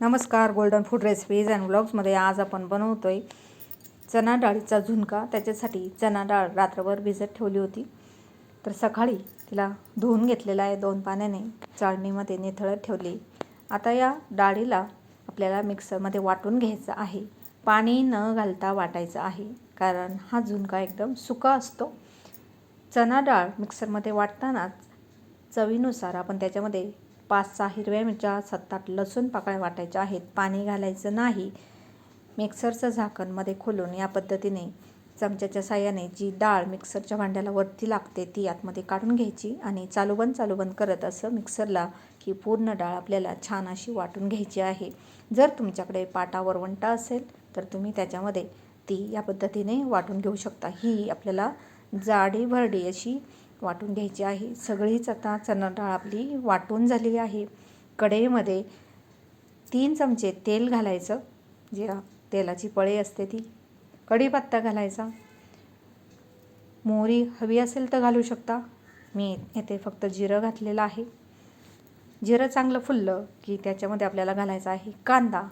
नमस्कार golden food recipes and ब्लॉग्समध्ये आज आपण बनवतो आहे चणा डाळीचा झुणका. त्याच्यासाठी चणा डाळ रात्रभर भिजत ठेवली होती. तर सकाळी तिला धुवून घेतलेला आहे. दोन पाण्याने चाळणीमध्ये निथळत ठेवली. आता या डाळीला आपल्याला मिक्सरमध्ये वाटून घ्यायचं आहे. पाणी न घालता वाटायचं आहे कारण हा झुणका एकदम सुका असतो. चणा डाळ मिक्सरमध्ये वाटतानाच चवीनुसार आपण त्याच्यामध्ये पाच सहा हिरव्या मिरच्या सात आठ लसूण पाकळ्या वाटायच्या आहेत. पाणी घालायचं नाही. मिक्सरचं झाकणमध्ये खोलून या पद्धतीने चमच्याच्या साह्याने जी डाळ मिक्सरच्या भांड्याला वरती लागते ती आतमध्ये काढून घ्यायची आणि चालूबंद चालूबंद करत असं मिक्सरला ही पूर्ण डाळ आपल्याला छान अशी वाटून घ्यायची आहे. जर तुमच्याकडे पाटा वरवंटा असेल तर तुम्ही त्याच्यामध्ये ती या पद्धतीने वाटून घेऊ शकता. ही आपल्याला जाडी भरडी अशी वाटून घ्यायची आहे. सगळीच आता चणा डाळ आपली वाटून झालेली आहे. कढईमध्ये तीन चमचे तेल घालायचं. जे तेलाची पळे असते ती. कढीपत्ता घालायचा. मोहरी हवी असेल तर घालू शकता. मी येथे फक्त जिरं घातलेलं आहे. जिरं चांगलं फुललं की त्याच्यामध्ये आपल्याला घालायचा आहे कांदा.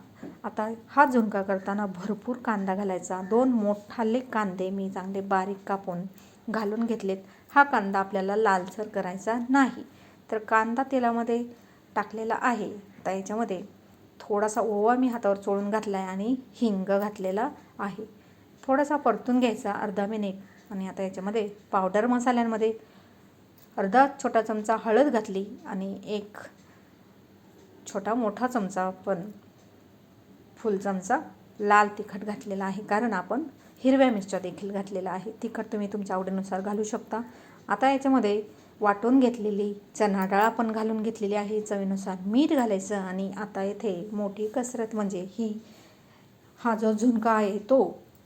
आता हा झुणका करताना भरपूर कांदा घालायचा. दोन मोठाले कांदे मी चांगले बारीक कापून घालून घेतलेत. हा कांदा आपल्याला लालसर करायचा नाही. तर कांदा तेलामध्ये टाकलेला आहे. आता याच्यामध्ये थोडासा ओवा मी हातावर चोळून घातला आहे आणि हिंग घातलेला आहे. थोडासा परतून घ्यायचा अर्धा मिनिट. आणि आता याच्यामध्ये पावडर मसाल्यांमध्ये अर्धा छोटा चमचा हळद घातली आणि एक छोटा मोठा चमचा पण फुल चमचा लाल तिखट घातलेला आहे. कारण आपण हिरव्या मिरच्या देखील घातलेला आहे तिखट तुम्ही तुमच्या आवडीनुसार घालू शकता. आता याच्यामध्ये वाटून घेतलेली चणा डाळ आपण घालून घेतलेली आहे. चवीनुसार मीठ घालायचं आणि आता येथे मोठी कसरत म्हणजे ही हा जो झुणका आहे तो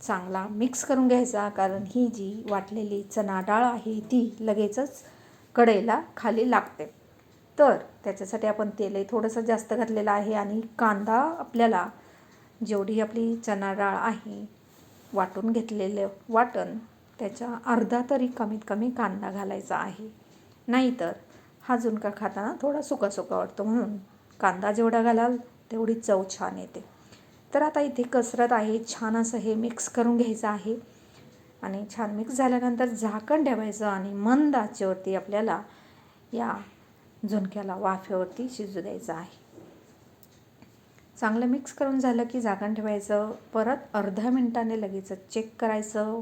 चांगला मिक्स करून घ्यायचा कारण ही जी वाटलेली चणा डाळ आहे ती लगेचच कढईला खाली लागते. तर त्याच्यासाठी आपण तेलही थोडंसं जास्त घातलेलं आहे आणि कांदा आपल्याला जेवढी आपली चणा डाळ आहे वाटून घेतलेलं वाटण त्याच्या अर्धा तरी कमीत कमी कांदा घालायचा आहे. नाहीतर हा झुणका खाताना थोडा सुका सुका वाटतो म्हणून. कांदा जेवढा घालाल तेवढी चव छान येते. तर आता इथे कसरत आहे. छान असं हे मिक्स करून घ्यायचं आहे. आणि छान मिक्स झाल्यानंतर झाकण ठेवायचं आणि मंद आचेवरती आपल्याला या झुणक्याला वाफेवरती शिजू द्यायचं आहे. चांगलं मिक्स करून झालं की झाकण ठेवायचं. परत अर्ध्या मिनटाने लगेच चेक करायचं.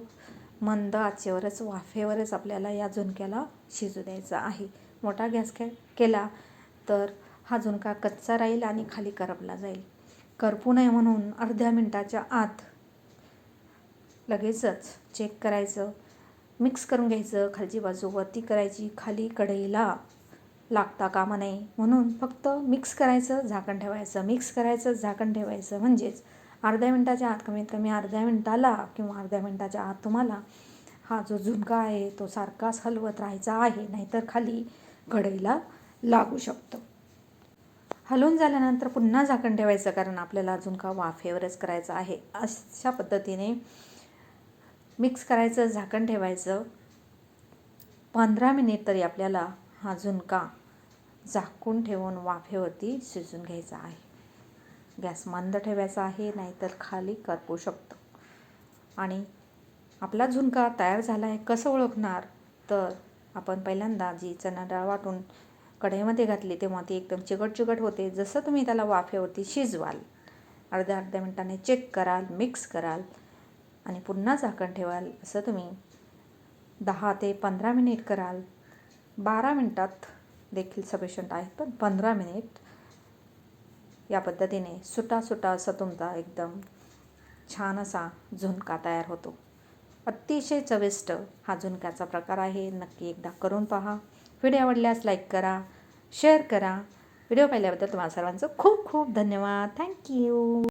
मंद आचेवरच वाफेवरच आपल्याला या झुणक्याला शिजू द्यायचा आहे. मोठा गॅस काय केला तर हा झुणका कच्चा राहील आणि खाली करपला जाईल. करपू नये म्हणून अर्ध्या मिनटाच्या आत लगेचच चेक करायचं. मिक्स करून घ्यायचं. खालची बाजू वरती करायची. खाली कढईला लागता कामा नये. म्हणून फक्त मिक्स करायचं झाकण ठेवायचं. मिक्स करायचं झाकण ठेवायचं. म्हणजेच अर्ध्या मिनटाच्या आत कमीत कमी अर्ध्या मिनटाला किंवा अर्ध्या मिनटाच्या आत तुम्हाला हा जो झुणका आहे तो सारखाच हलवत राहायचा आहे. नाहीतर खाली कढईला लागू शकतो. हलवून झाल्यानंतर पुन्हा झाकण ठेवायचं कारण आपल्याला झुणका वाफेवरच करायचा आहे. अशा पद्धतीने मिक्स करायचं झाकण ठेवायचं. पंधरा मिनिट तरी आपल्याला हा झुणका झाकून ठेवून वाफेवरती शिजून घ्यायचा आहे. गॅस मंद ठेवायचा आहे नाहीतर खाली करपू शकतो. आणि आपला झुणका तयार झाला आहे कसं ओळखणार? तर आपण पहिल्यांदा जी चणा डाळ वाटून कढईमध्ये घातली तेव्हा ती एकदम चिकट चिकट होते. जसं तुम्ही त्याला वाफेवरती शिजवाल अर्ध्या अर्ध्या मिनटाने चेक कराल मिक्स कराल आणि पुन्हा झाकण ठेवाल असं तुम्ही दहा ते पंधरा मिनिट कराल. बारा मिनटात देखील सफिशंट आहे पण पंधरा मिनिट या पद्धतीने सुटा सुटा असा तुमचा एकदम छान असा झुणका तयार होतो. अतिशय चविष्ट हा झुणक्याचा प्रकार आहे. नक्की एकदा करून पहा. व्हिडिओ आवडल्यास लाईक करा शेअर करा. व्हिडिओ पाहिल्याबद्दल तुम्हाला सर्वांचं खूप खूप धन्यवाद. थँक्यू